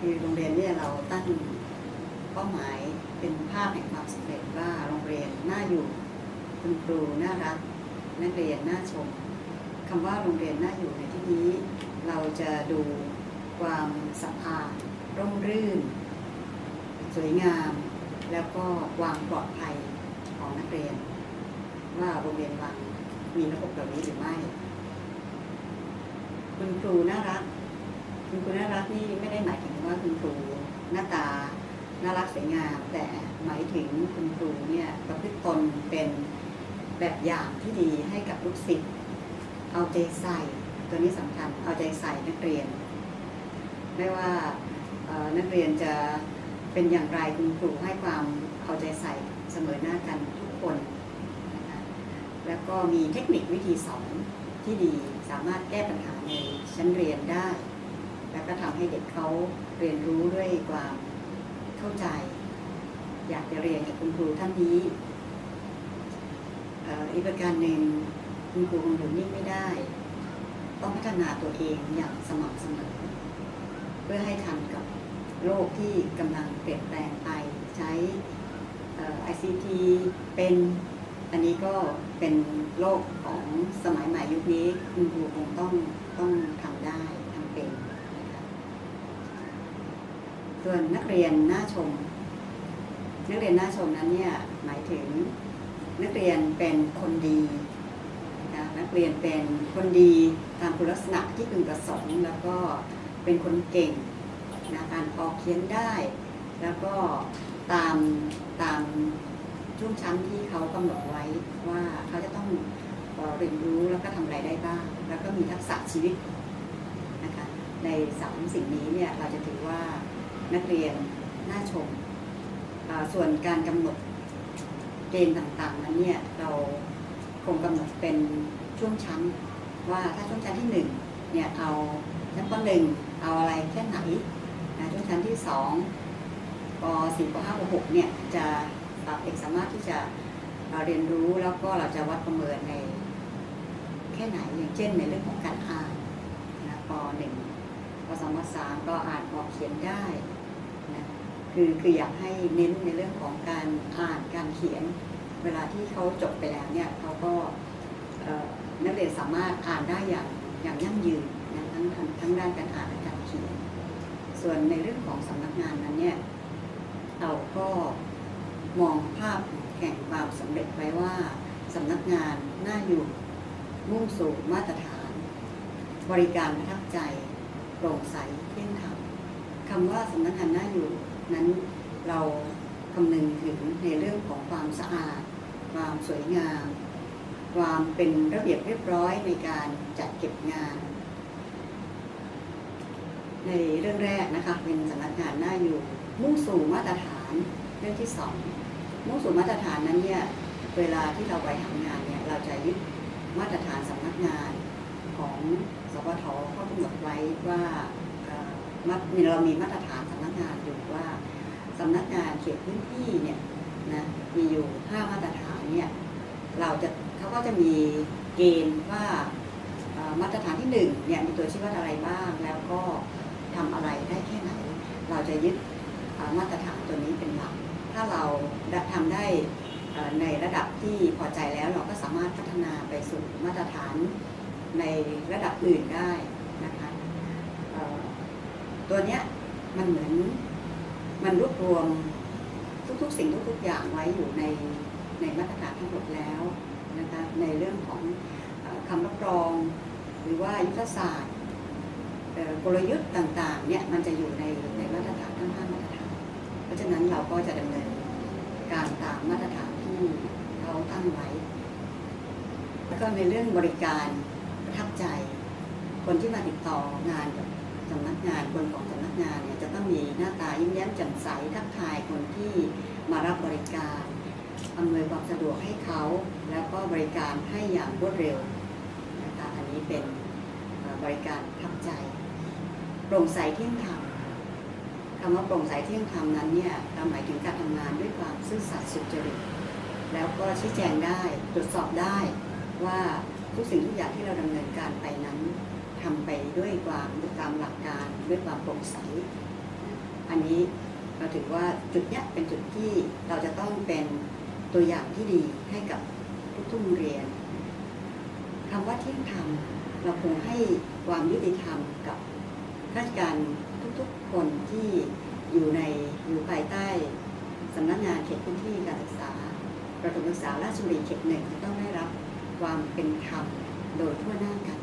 คือโรงเรียนเนี่ยเราตั้งเป้าหมายเป็นภาพแห่งความสำเร็จว่าโรงเรียนน่าอยู่คุณครูน่ารักนักเรียนน่าชมคำว่าโรงเรียนน่าอยู่ในที่นี้ เราจะดูความสะอาดร่มรื่น สวยงาม แล้วก็ความปลอดภัยของนักเรียน ว่าโรงเรียนวังมีระบบแบบนี้หรือไม่ คุณครูน่ารัก คุณครูน่ารักนี่ไม่ได้หมายถึงว่าคุณครูหน้าตาน่ารักสวยงามแต่หมายถึงคุณครูเนี่ยประพฤติตนเป็นแบบอย่างที่ดีให้กับลูกศิษย์เอาใจใส่ตัวนี้สำคัญเอาใจใส่นักเรียน ไม่ว่านักเรียนจะเป็นอย่างไรคุณครูให้ความเอาใจใส่เสมอหน้ากันทุกคนนะคะแล้วก็มีเทคนิควิธีสอนที่ดีสามารถแก้ปัญหาในชั้นเรียนได้ แล้วก็ทำให้เด็กเขาเรียนรู้ด้วยความเข้าใจ อยากจะเรียนกับคุณครูท่านนี้อีกประการหนึ่งคุณครูคงอยู่นิ่งไม่ได้ ต้องพัฒนาตัวเองอย่างสม่ำเสมอ เพื่อให้ทันกับโลกที่กำลังเปลี่ยนแปลงไปใช้เอ่อ ICT เป็นอันนี้ก็เป็นโลกของสมัยใหม่ยุคนี้ คุณครูคงต้องต้องทำได้ทำเป็น ส่วนนักเรียนน่าชม นักเรียนน่าชมนั้นเนี่ยหมายถึงนักเรียนเป็นคนดีนะนักเรียนเป็นคนดีตามคุณลักษณะที่พึงประสงค์แล้วก็เป็นคนเก่งนะการออกเขียนได้ แล้วก็ตามตามช่วงชั้นที่เขากำหนดไว้ว่าเขาจะต้องเอ่อเรียนรู้แล้วก็ทำอะไรได้บ้าง แล้วก็มีทักษะชีวิตนะคะในสามสิ่งนี้เนี่ยเราจะถือว่า นักเรียนน่าชม ส่วนการกำหนดเกณฑ์ต่างๆนั้นเนี่ยเราคงกำหนดเป็นช่วงชั้น ว่าถ้าช่วงชั้นที่หนึ่งเนี่ยเอาชั้นปหนึ่งเอาอะไรแค่ไหนนะช่วงชั้นที่สองปสี่ปห้าปหกเนี่ยจะเด็กสามารถที่จะอ่าเรียนรู้แล้วก็เราจะวัดประเมินในแค่ไหนอย่างเช่นในเรื่องของการอ่านนะปหนึ่งปสองปสามก็อ่านออกเขียนได้ นะคือคืออยากให้เน้นในเรื่องของการอ่านการเขียน เวลาที่เขาจบไปแล้วเนี่ยเขาก็นักเรียนสามารถอ่านได้อย่างอย่างยั่งยืนนะทั้งทั้งทั้งด้านการอ่านและการเขียน ส่วนในเรื่องของสำนักงานนั้นเนี่ยเราก็มองภาพแห่งความสำเร็จไว้ว่าสำนักงานน่าอยู่มุ่งสู่มาตรฐาน บริการประทับใจโปร่งใสเที่ยงธรรม คำว่าสำนักงานน่าอยู่นั้นเราคำนึงถึงในเรื่องของความสะอาด ความสวยงาม ความเป็นระเบียบเรียบร้อยในการจัดเก็บงาน ในเรื่องแรกนะคะเป็นสำนักงานน่าอยู่ มุ่งสู่มาตรฐานเรื่องที่สองมุ่งสู่มาตรฐานนั้นเนี่ยเวลาที่เราไปทำงานเนี่ยเราจะยึดมาตรฐานสำนักงานของสปทเขากำหนดไว้ว่า เอ่อมามีเรามีมาตรฐานสำนักงานอยู่ว่าสำนักงานเขตพื้นที่เนี่ยนะมีอยู่5มาตรฐานเนี่ยเราจะเขาก็จะมีเกณฑ์ว่ามาตรฐานที่หนึ่งเนี่ยมีตัวชี้วัดอะไรบ้าง แล้วก็ทำอะไรได้แค่ไหน เราจะยึดมาตรฐานตัวนี้เป็นหลัก ถ้าเราทำได้ในระดับที่พอใจแล้วเราก็สามารถพัฒนาไปสู่มาตรฐานในระดับอื่นได้นะคะ ตัวเนี้ยมันเหมือนมันรวบรวมทุกๆ สิ่งทุกๆอย่างไว้อยู่ในในมาตรฐานทั้งหมดแล้วนะคะในเรื่องของอคำรับรอง หรือว่ายุทธศาสตร์กลยุทธ์ต่างๆเนี่ยมันจะอยู่ในในมาตรฐานทั้งห้ามาตรฐาน เพราะฉะนั้นเราก็จะดำเนินการตามมาตรฐานที่เขาตั้งไว้ แล้วก็ในเรื่องบริการประทับใจ คนที่มาติดต่องานกับ สำนักงานคนของสำนักงานเนี่ยจะต้องมีหน้าตายิ้มแย้มแจ่มใสทักทายคนที่มารับบริการอำนวยความสะดวกให้เขา แล้วก็บริการให้อย่างรวดเร็วนะคะอันนี้เป็นบริการทับใจโปร่งใสเที่ยงธรรมคำว่าโปร่งใสเที่ยงธรรมนั้นเนี่ยหมายถึงการทำงานด้วยความซื่อสัตย์สุจริตแล้วก็ชี้แจงได้ตรวจสอบได้ว่าทุกสิ่งทุกอย่างที่เราดำเนินการ ด้วยความตามหลักการด้วยความโปร่งใส อันนี้เราถือว่าจุดเนี้ยเป็นจุดที่เราจะต้องเป็นตัวอย่างที่ดีให้กับทุกๆโรงเรียนคำว่าเที่ยงธรรมเราคงให้ความยุติธรรมกับข้าราชการทุกๆคนที่อยู่ในอยู่ภายใต้สำนักงานเขตพื้นที่การศึกษา ประถมศึกษาราชบุรีเขตหนึ่งจะต้องได้รับความเป็นธรรมโดยทั่วหน้ากัน